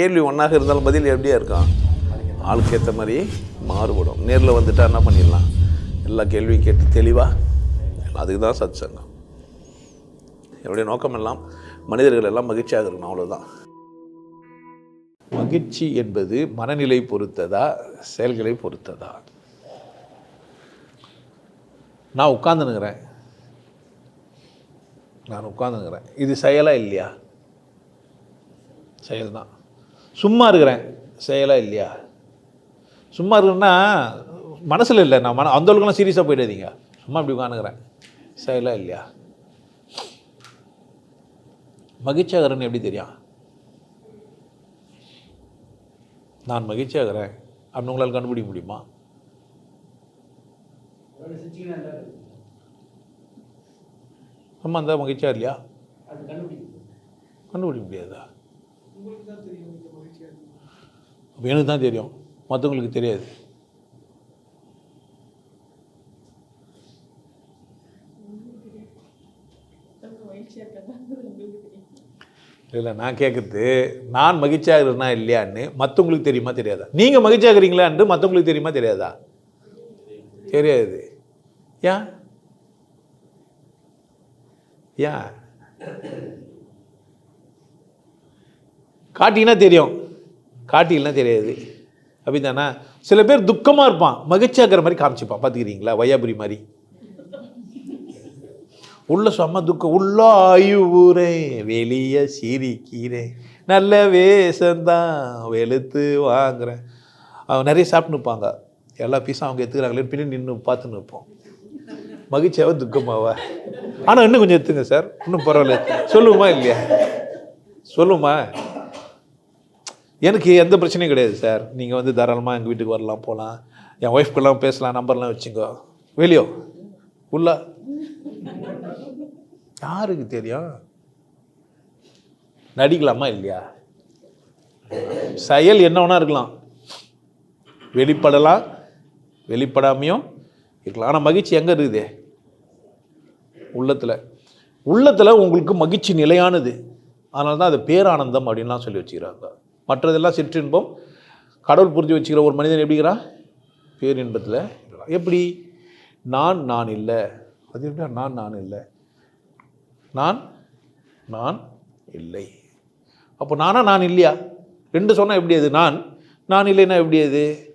கேள்வி ஒன்றாக இருந்தாலும் பதில் எப்படியா இருக்கும்? ஆளுக்கு ஏற்ற மாதிரி மாறுபடும். நேரில் வந்துட்டால் என்ன பண்ணிடலாம்? எல்லா கேள்வியும் கேட்டு தெளிவாக அதுக்கு தான் சத் சங்கம் என்னுடைய நோக்கம் எல்லாம் மனிதர்கள் எல்லாம் மகிழ்ச்சியாக இருக்கணும் அவ்வளோதான் மகிழ்ச்சி என்பது மனநிலை பொறுத்ததா செயல்களை பொறுத்ததா? நான் உட்காந்துனுங்கிறேன் நான் உட்காந்துங்கிறேன் இது செயலா இல்லையா? செயல்தான். சும்மா இருக்கிறேன். செயலா இல்லையா? சும்மா இருக்கிறேன்னா மனசில் இல்லை. நான் மன அந்த அளவுக்குலாம் சீரியஸாக போயிடாதீங்க. சும்மா இப்படி உட்காந்துக்கிறேன் செயலா இல்லையா? மகிழ்ச்சியாகிறேன்னு எப்படி தெரியும்? நான் மகிழ்ச்சியாகிறேன். அப்படின்னு உங்களால் கண்டுபிடிக்க முடியுமா? ஆமாம் அந்த மகிழ்ச்சியா இல்லையா? கண்டுபிடிக்க முடியாதா. அப்போ எனக்கு தான் தெரியும். மற்றவங்களுக்கு தெரியாது. இல்லை நான் கேட்குறது நான் மகிழ்ச்சியாக இருக்கிறேனா இல்லையான்னு மற்றவங்களுக்கு தெரியுமா தெரியாதா? நீங்கள் மகிழ்ச்சியாக இருக்கிறீங்களான்னு மற்றவங்களுக்கு தெரியுமா தெரியாதா? தெரியாது. ஏன் ஏன் காட்டினா தெரியும். காட்டிலாம் தெரியாது. அப்படிதானே சில பேர் துக்கமாக இருப்பான். மகிழ்ச்சியாகிற மாதிரி காமிச்சிப்பான். பார்த்துக்கிறீங்களா? வையாபுரி மாதிரி. உள்ள செம்ம துக்கம். உள்ள ஆயுவுரை வெளியே சிரிக்கிறேன் நல்ல வேஷந்தான் வெளுத்து வாங்குறேன். அவங்க நிறைய சாப்பிட்டு நிற்பாங்க. எல்லா பீஸும் அவங்க எடுத்துக்கிறாங்களே பின்னாடி நின்று பார்த்து நிற்போம். மகிழ்ச்சியாவா துக்கமாவா? ஆனால் இன்னும் கொஞ்சம் எடுத்துங்க சார். இன்னும் பரவாயில்ல. சொல்லுமா இல்லையா? சொல்லுமா எனக்கு எந்த பிரச்சனையும் கிடையாது சார். நீங்கள் வந்து தாராளமாக எங்கள் வீட்டுக்கு வரலாம் போகலாம் என் ஒய்ஃப்க்கெல்லாம் பேசலாம் நம்பர்லாம் வச்சுக்கோ. வெளியோ. உள்ள. யாருக்கு தெரியும்? நடிக்கலாமா இல்லையா? செயல் என்ன வேணா இருக்கலாம். வெளிப்படலாம் வெளிப்படாமையும் இருக்கலாம். ஆனால் மகிழ்ச்சி எங்கே இருக்குது? உள்ளத்தில். உள்ளத்தில் உங்களுக்கு மகிழ்ச்சி நிலையானது. அதனால தான் அது பேரானந்தம் அப்படின்லாம் சொல்லி வச்சுக்கிறாங்க. மற்றதெல்லாம் சிற்றின்பம். கடவுள் புரிஞ்சு வச்சுக்கிற ஒரு மனிதன் எப்படிங்கிறா? பேரின்பத்தில். எப்படி? நான் நான் இல்லை. அது எப்படியா நான் நான் இல்லை. நான் நான் இல்லை. அப்போ நானா நான் இல்லையா? ரெண்டு சொன்னால் எப்படி அது? நான் நான் இல்லைன்னா எப்படி அது?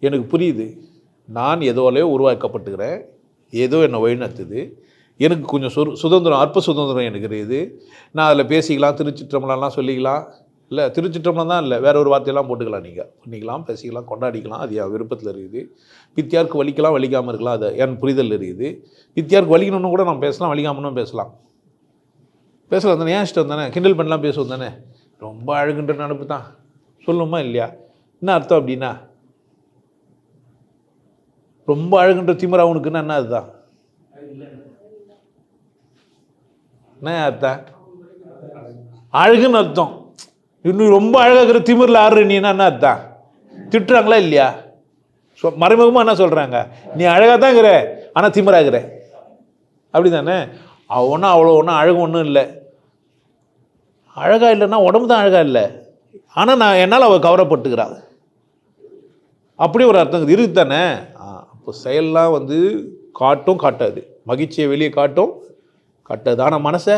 எனக்கு புரியுது. நான் எதோலையோ உருவாக்கப்பட்டுக்கிறேன். ஏதோ என்னை வழிநடத்துது. எனக்கு கொஞ்சம் சுரு சுதந்திரம் அற்ப சுதந்திரம் எனக்கு இருக்குது. நான் அதில் பேசிக்கலாம் திருச்சிற்றம்பலம்லாம் சொல்லிக்கலாம். இல்லை திருச்சிற்றம்பலம் தான் இல்லை. வேற ஒரு வார்த்தையெல்லாம் போட்டுக்கலாம் நீங்கள் பண்ணிக்கலாம் பேசிக்கலாம் கொண்டாடிக்கலாம். அது என் விருப்பத்தில் இருக்குது. பித்தியாருக்கு வலிக்கலாம் வலிக்காமல் இருக்கலாம். அது என் புரிதல் இருக்குது. பித்தியாருக்கு வலிக்கணும்னு கூட நான் பேசலாம் வலிக்காமனும் பேசலாம். பேசலாம் தானே? ஏன் இஷ்டம் தானே? கிண்டல் பண்ணலாம் பேசுவோம் தானே? ரொம்ப அழகுன்ற நடப்பு தான். சொல்லுமா இல்லையா? என்ன அர்த்தம் அப்படின்னா? ரொம்ப அழகுன்ற திமிரா உனக்குன்னா என்ன அதுதான்? என்ன அர்த்தம்? அழகுன்னு அர்த்தம். இன்னும் ரொம்ப அழகாக இருக்கிற திமிரில் ஆடுற நீனா என்ன அதுதான் திட்டுறாங்களா இல்லையா? சொ மறைமுகமாக என்ன சொல்கிறாங்க நீ அழகாக தான் இருக்கிற ஆனால் திமிராகிற அப்படி தானே ஒன்றும் அவ்வளோ ஒன்றும் அழகு ஒன்றும் இல்லை. அழகாக இல்லைன்னா உடம்பு தான் அழகாக இல்லை. ஆனால் நான் என்னால் அவள் கவரப்பட்டுக்கிறாள் அப்படி ஒரு அர்த்தம் இருக்குது. தானே? அப்போ செயல்லாம் வந்து காட்டும் காட்டாது. மகிழ்ச்சியை வெளியே காட்டும் காட்டாது. ஆனால் மனசை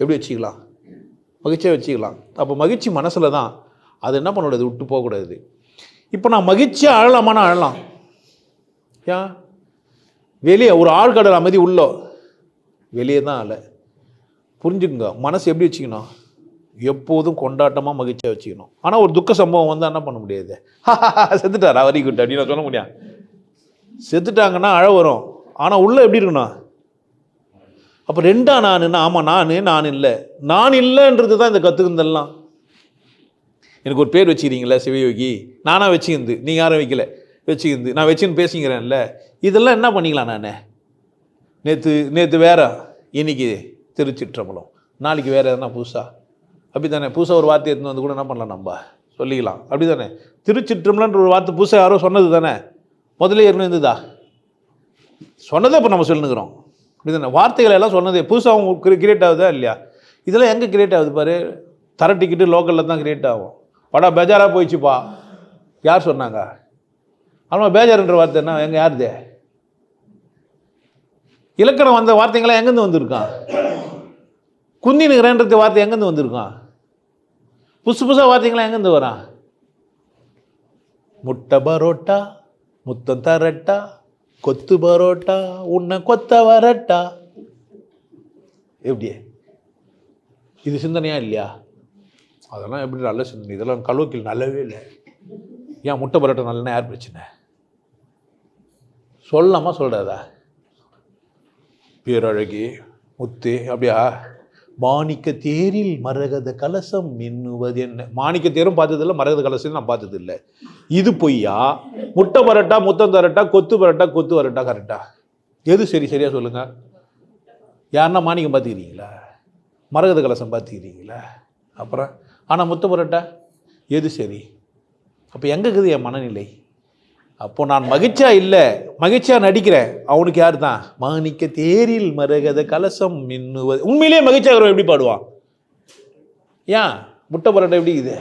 எப்படி வச்சுக்கலாம்? மகிழ்ச்சியாக வச்சுக்கலாம். அப்போ மகிழ்ச்சி மனசில் தான் அது என்ன பண்ணக்கூடாது விட்டு போகக்கூடாது. இப்போ நான் மகிழ்ச்சியாக அழலாமான்னு அழலாம். ஏன்? வெளியே ஒரு ஆழ்கடல் அமைதி உள்ளோ. வெளியே தான் அலை புரிஞ்சுக்குங்க. மனசு எப்படி வச்சுக்கணும்? எப்போதும் கொண்டாட்டமாக மகிழ்ச்சியாக வச்சுக்கணும். ஆனால் ஒரு துக்க சம்பவம் வந்தால் என்ன பண்ண முடியாது? செத்துட்டாரா? வரி குட்டு அப்படின்னு நான் சொல்ல முடியாது. செத்துட்டாங்கன்னா அழ வரும். ஆனால் உள்ளே எப்படி இருக்கணும்? அப்போ ரெண்டா நான் ஆமாம் நான் நான் இல்லை. நான் இல்லைன்றது தான் இந்த கற்றுக்குந்தெல்லாம் எனக்கு ஒரு பேர் வச்சுக்கிறீங்களா சிவயோகி. நானாக வச்சுக்கிந்து நீங்கள் யாரும் வைக்கல. வச்சுக்கிந்து நான் வச்சுன்னு பேசிக்கிறேன்ல. இதெல்லாம் என்ன பண்ணிக்கலாம் நான்? நேற்று நேற்று வேற இன்னைக்கு திருச்சிற்றம்பலம். நாளைக்கு வேறு எதனா புதுசாக அப்படி தானே புதுசாக ஒரு வார்த்தை எடுத்துன்னு வந்து கூட என்ன பண்ணலாம் நம்ம? சொல்லிக்கலாம். அப்படி தானே திருச்சிற்றம்பலன்ற ஒரு வார்த்தை புதுசாக யாரோ சொன்னது தானே முதல்ல ஏற்கனவே இருந்ததா? சொன்னதை இப்போ நம்ம சொல்லுங்கிறோம் அப்படி வார்த்தைகள் எல்லாம் சொன்னது புதுசாக கிரியேட் ஆகுதா இல்லையா? இதெல்லாம் எங்கே கிரியேட் ஆகுது பாரு? தர டிக்கெட்டு லோக்கலில் தான் கிரியேட் ஆகும். படம் பேஜாராக போயிடுச்சுப்பா. யார் சொன்னாங்க? ஆமாம் பேஜாருன்ற வார்த்தை என்ன? எங்கே யாருதே? இலக்கணம் வந்த வார்த்தைங்களாம் எங்கேருந்து வந்திருக்கான் குந்தி நிகரன்றது வார்த்தை எங்கேருந்து வந்திருக்கான் புதுசு புதுசாக வார்த்தைங்களாம் எங்கேருந்து வரான் முட்டை பரோட்டா முத்தம் தரட்டா கொத்து பரோட்டா உன்னை கொத்த வரட்டா. எப்படி இது சிந்தனையா இல்லையா? அதெல்லாம் எப்படி நல்ல சிந்தனை? இதெல்லாம் கலோக்கில் நல்லவே இல்லை. ஏன் முட்டை பரோட்டா நல்லனா யார் பிரச்சனை? சொல்லாமா சொல்கிறதா பேரழகி முத்து அப்படியா? மாணிக்க தேரில் மரகத கலசம் மின்னுவது என்ன மாணிக்க தேரும் பார்த்ததில்ல மரகத கலசம் நான் பார்த்ததில்ல. இது பொய்யா? முட்டை பரட்டா முத்தம் தரட்டா கொத்து பரட்டா கொத்து வரட்டா கரெக்டா? எது சரி சரியா சொல்லுங்க. யாருன்னா மாணிக்கம் பார்த்துக்கிறீங்களா? மரகத கலசம் பார்த்துக்கிறீங்களா? அப்புறம் ஆனால் முத்த புரட்டா எது சரி? அப்போ எங்கே இருக்குது என் மனநிலை? அப்போ நான் மகிழ்ச்சியா இல்லை மகிழ்ச்சியா நடிக்கிறேன். அவனுக்கு யார் தான் மாணிக்க தேரில் மரகத கலசம் மின்னுவது. உண்மையிலேயே மகிழ்ச்சியாக எப்படி பாடுவான்? ஏன்? முட்டை பரோட்டா எப்படி இது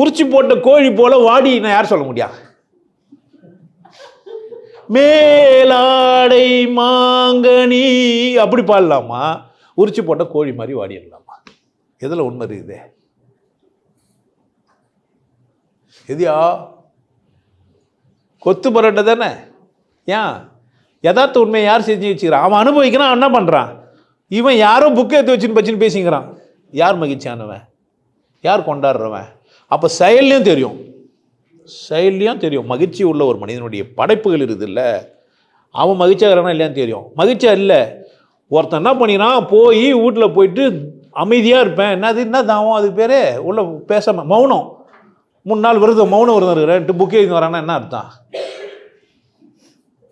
உரிச்சு போட்ட கோழி போல வாடி நான் யார் சொல்ல முடியா? மேலாடை மாங்கனி. அப்படி பாடலாமா? உரிச்சு போட்ட கோழி மாதிரி வாடிடலாமா எதில் உண்மை இருக்குது? எதியா? கொத்து பரோட்டை தானே? ஏன்? யதார்த்த உண்மையை யார் செஞ்சு வச்சுக்கிறான் அவன் அனுபவிக்கிறான் அவன் என்ன பண்ணுறான் இவன் யாரோ புக்கை எடுத்து வச்சுன்னு பச்சின்னு பேசிக்கிறான். யார் மகிழ்ச்சியானவன்? யார் கொண்டாடுறவன்? அப்போ செயல்லையும் தெரியும். செயல்லையும் தெரியும். மகிழ்ச்சி உள்ள ஒரு மனிதனுடைய படைப்புகள் இருக்குதுல்ல அவன் மகிழ்ச்சியாகிறானா இல்லையான்னு தெரியும். மகிழ்ச்சியா இல்லை. ஒருத்தன் என்ன பண்ணினான் போய் வீட்டில் போயிட்டு அமைதியாக இருப்பேன். என்னது என்ன தாவும் அதுக்கு பேர் உள்ள பேசாமல் மௌனம். மூணு நாள் விரதம் மௌன விரதம் இருக்கிறேன் புக்கே இது வரானா என்ன அர்த்தம்?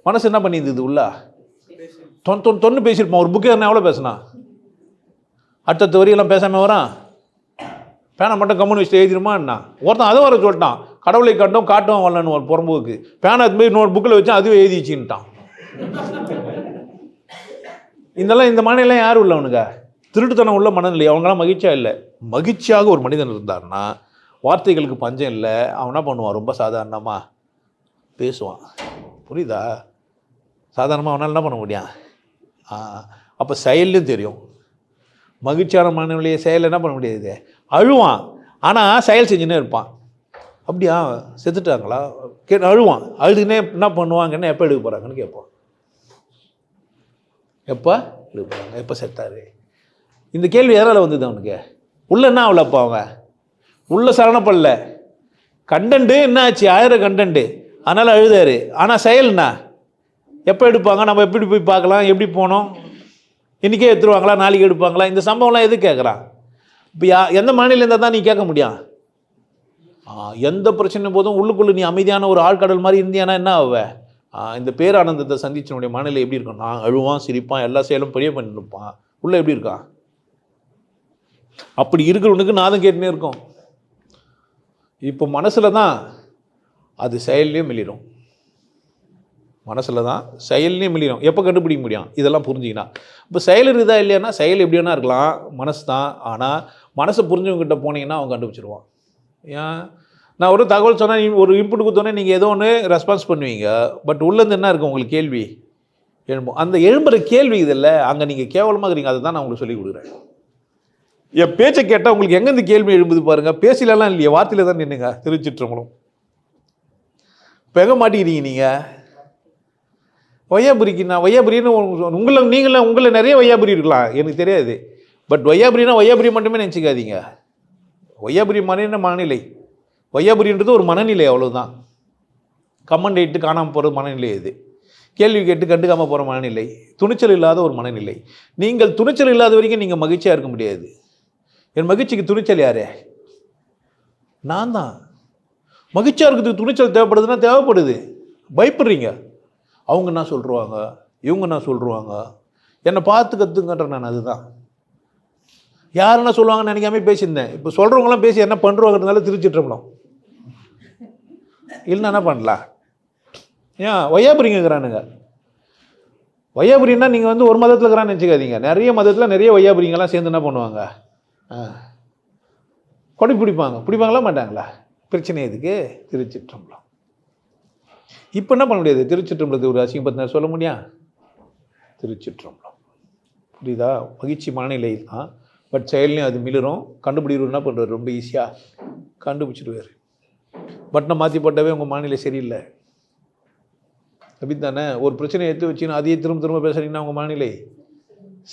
மனசு என்ன பண்ணியிருந்தது உள்ள? தொன் தொன் தொன்னு பேசியிருப்பான் ஒரு புக்கே என்ன எவ்வளோ பேசினா? அடுத்தடுத்த வரியெல்லாம் பேசாமல் வரான்? பேனை மட்டும் கம்முன்னு வச்சுட்டு எழுதிருமா என்ன? ஒருத்தன் அதை வர சொல்லிட்டான். கடவுளை கட்டும் காட்டும் வரலன்னு ஒரு புறம்போக்கு பேனை அது மாதிரி இன்னொரு புக்கில் வச்சு அதுவே எழுதி வச்சுன்ட்டான் இதெல்லாம் இந்த மனநிலையம் யார் உள்ளவனுங்க? திருட்டுத்தனம் உள்ள மனநிலை. அவங்களாம் மகிழ்ச்சியாக இல்லை? மகிழ்ச்சியாக ஒரு மனிதன் இருந்தார்னா வார்த்தைகளுக்கு பஞ்சம் இல்லை. அவன் என்ன பண்ணுவான்? ரொம்ப சாதாரணமாக பேசுவான். புரியுதா? சாதாரணமாக அவனால் என்ன பண்ண முடியும்? அப்போ செயல்லையும் தெரியும். மகிழ்ச்சியான மனநிலையை செயல் என்ன பண்ண முடியாது? அழுவான். ஆனால் செயல் செஞ்சுன்னே இருப்பான். அப்படியா? செத்துட்டாங்களா? கே அழுவான். அழுதுனே என்ன பண்ணுவாங்கன்னு எப்போ எடுக்க போகிறாங்கன்னு கேட்பான். எப்போ? எடுக்க போகிறாங்க எப்போ செத்தாரு? இந்த கேள்வி யாரால் வந்தது அவனுக்கு? உள்ள என்ன ஆகலப்பா அவன்? உள்ள சரணப்படல. கண்டன்ட்டு என்ன ஆச்சு ஆயிரம் கண்டன்ட்டு அதனால் அழுதாரு. ஆனால் செயல் என்ன? எப்போ எடுப்பாங்க? நம்ம எப்படி போய் பார்க்கலாம்? எப்படி போனோம்? இன்றைக்கே எடுத்துருவாங்களா? நாளைக்கு எடுப்பாங்களா? இந்த சம்பவம்லாம் எது கேட்குறான் இப்போ யா எந்த மாநிலம் இருந்தால் தான் நீ கேட்க முடியும்? எந்த பிரச்சனை போதும் உள்ளுக்குள்ளே நீ அமைதியான ஒரு ஆழ்கடல் மாதிரி இருந்தியானா என்ன ஆவ? ஆ, இந்த பேரானந்தத்தை சந்திச்சனுடைய மனநிலை எப்படி இருக்கும்? நான் அழுவான் சிரிப்பான் எல்லா செயலும் பெரிய பண்ணிருப்பான். உள்ளே எப்படி இருக்கான்? அப்படி இருக்கிறவனுக்கு நாதம் கேட்டுனே இருக்கும். இப்போ மனசில் தான் அது செயல்லையும் மிளிரும். மனசில் தான் செயல்லையும் மிளிரும். எப்போ கண்டுபிடிக்க முடியும்? இதெல்லாம் புரிஞ்சிங்கன்னா இப்போ செயல் இருக்குதா இல்லையானா செயல் எப்படி வேணா இருக்கலாம். மனசு தான். ஆனால் மனசை புரிஞ்சவங்ககிட்ட போனீங்கன்னா அவன் கண்டுபிடிச்சிருவான். ஏன்? நான் ஒரு தகவல் சொன்னால் ஒரு இன்புட் கொடுத்தோன்னே நீங்கள் ஏதோ ஒன்று ரெஸ்பான்ஸ் பண்ணுவீங்க. பட் உள்ளேருந்து என்ன இருக்கும் உங்களுக்கு கேள்வி? எழும்பும். அந்த எழும்புற கேள்வி இதில் அங்கே நீங்கள் கேவலமாக இருக்கிறீங்க அதை தான் நான் உங்களுக்கு சொல்லி கொடுக்குறேன். என் பேச்சை கேட்டால் உங்களுக்கு எங்கேருந்து கேள்வி எழும்புது பாருங்கள் பேசிலலாம் இல்லையே வார்த்தையில் தான் நின்றுங்க திருச்சிற்றம்பலம் இப்போ எங்கே மாட்டிக்கிறீங்க நீங்கள் வையாபுரிக்கு நான் வையாபுரின்னு உங்களை நீங்களே உங்களை நிறைய வையாபுரி இருக்கலாம். எனக்கு தெரியாது. பட் வையாபுரினா வையாபுரி மட்டுமே நினச்சிக்காதீங்க. வையாபுரி மனித மனநிலை. வையாபுரின்றது ஒரு மனநிலை அவ்வளோதான் கமெண்ட் இட்டு காணாமல் போகிற மனநிலை இது. கேள்வி கேட்டு கண்டுக்காமல் போகிற மனநிலை. துணிச்சல் இல்லாத ஒரு மனநிலை. நீங்கள் துணிச்சல் இல்லாத வரைக்கும் நீங்கள் மகிழ்ச்சியாக இருக்க முடியாது. என் மகிழ்ச்சிக்கு துணிச்சல் யாரு? நான் தான் மகிழ்ச்சியாக இருக்கிறதுக்கு துணிச்சல் தேவைப்படுதுன்னா தேவைப்படுது. பயப்படுறீங்க. அவங்க என்ன சொல்லிருவாங்க இவங்க என்ன சொல்லிருவாங்க என்னை பார்த்து நான் அதுதான். யார் என்ன சொல்லுவாங்கன்னு நினைக்காம பேசியிருந்தேன். இப்போ சொல்கிறவங்களாம் பேசி என்ன பண்ணுறவங்கிறதுனால திருச்சிட்ருக்கணும் இல்லைன்னா என்ன பண்ணலாம்? ஏன்? ஒய்யாபுரிங்கிறானுங்க வையாபுரின்னா நீங்கள் வந்து ஒரு மதத்தில் இருக்கிறான்னு நினச்சிக்காதீங்க. நிறைய மதத்தில் நிறைய ஒய்யாபுரிங்கெல்லாம் சேர்ந்து என்ன பண்ணுவாங்க? கொடி பிடிப்பாங்க. பிடிப்பாங்களா மாட்டாங்களா? பிரச்சனை எதுக்கு திருச்சிற்றம்பலம். இப்போ என்ன பண்ண முடியாது? திருச்சிற்றம்பலத்தை ஒரு அசிங்கப்பத்தினர் சொல்ல முடியா? திருச்சிற்றம்பலம். புரியுதா? மகிழ்ச்சி மனநிலை தான். பட் செயல்லையும் அது மிளிரும். கண்டுபிடிக்கிறோம் என்ன பண்ணுறாரு ரொம்ப ஈஸியாக கண்டுபிடிச்சிடுவார். பட்டனை மாற்றி போட்டவே உங்கள் மனநிலை சரியில்லை. அப்படி தானே ஒரு பிரச்சனையை எடுத்து வச்சுன்னா அதையே திரும்ப திரும்ப பேசுகிறீங்கன்னா உங்கள் மனநிலை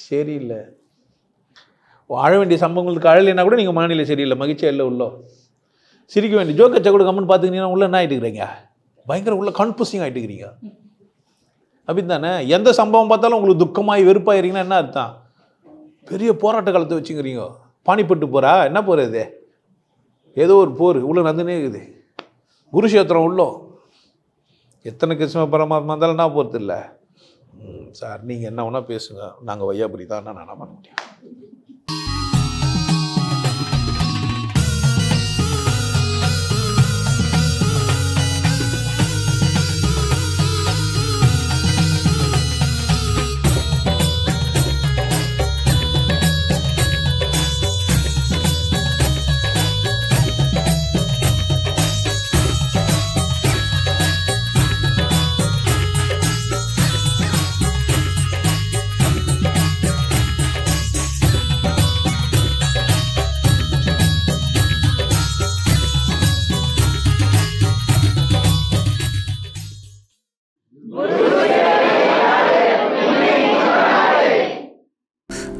சரியில்லை. அழ வேண்டிய சம்பவங்களுக்கு அழலைன்னா கூட நீங்கள் மாநில சரியில்லை. மகிழ்ச்சியாக இல்லை உள்ளோ. சிரிக்க வேண்டிய ஜோக்கச்சா கூட கம்மன் பார்த்துக்கிட்டீங்கன்னா உள்ள என்ன ஆகிட்டு இருக்கிறீங்க? பயங்கர உள்ள கன்ஃபியூசிங் ஆகிட்டு இருக்கிறீங்க. அப்படி தானே எந்த சம்பவம் பார்த்தாலும் உங்களுக்கு துக்கமாகி வெறுப்பாயிருங்கன்னா என்ன அர்த்தம்? பெரிய போராட்ட காலத்தை வச்சுக்கிறீங்க. பானிப்பட்டு போரா என்ன போர் ஏதோ ஒரு போர். உள்ள நடந்துனே இருக்குது. குருஷேத்திரம் உள்ளோ. எத்தனை கிருஷ்ண பரமாத்மா இருந்தாலும் என்ன போகிறது இல்லை சார் நீங்கள் என்ன வேணால் பேசுங்க. நாங்கள் வையாபுரி தான். நான் பண்ண முடியும்? Thank you.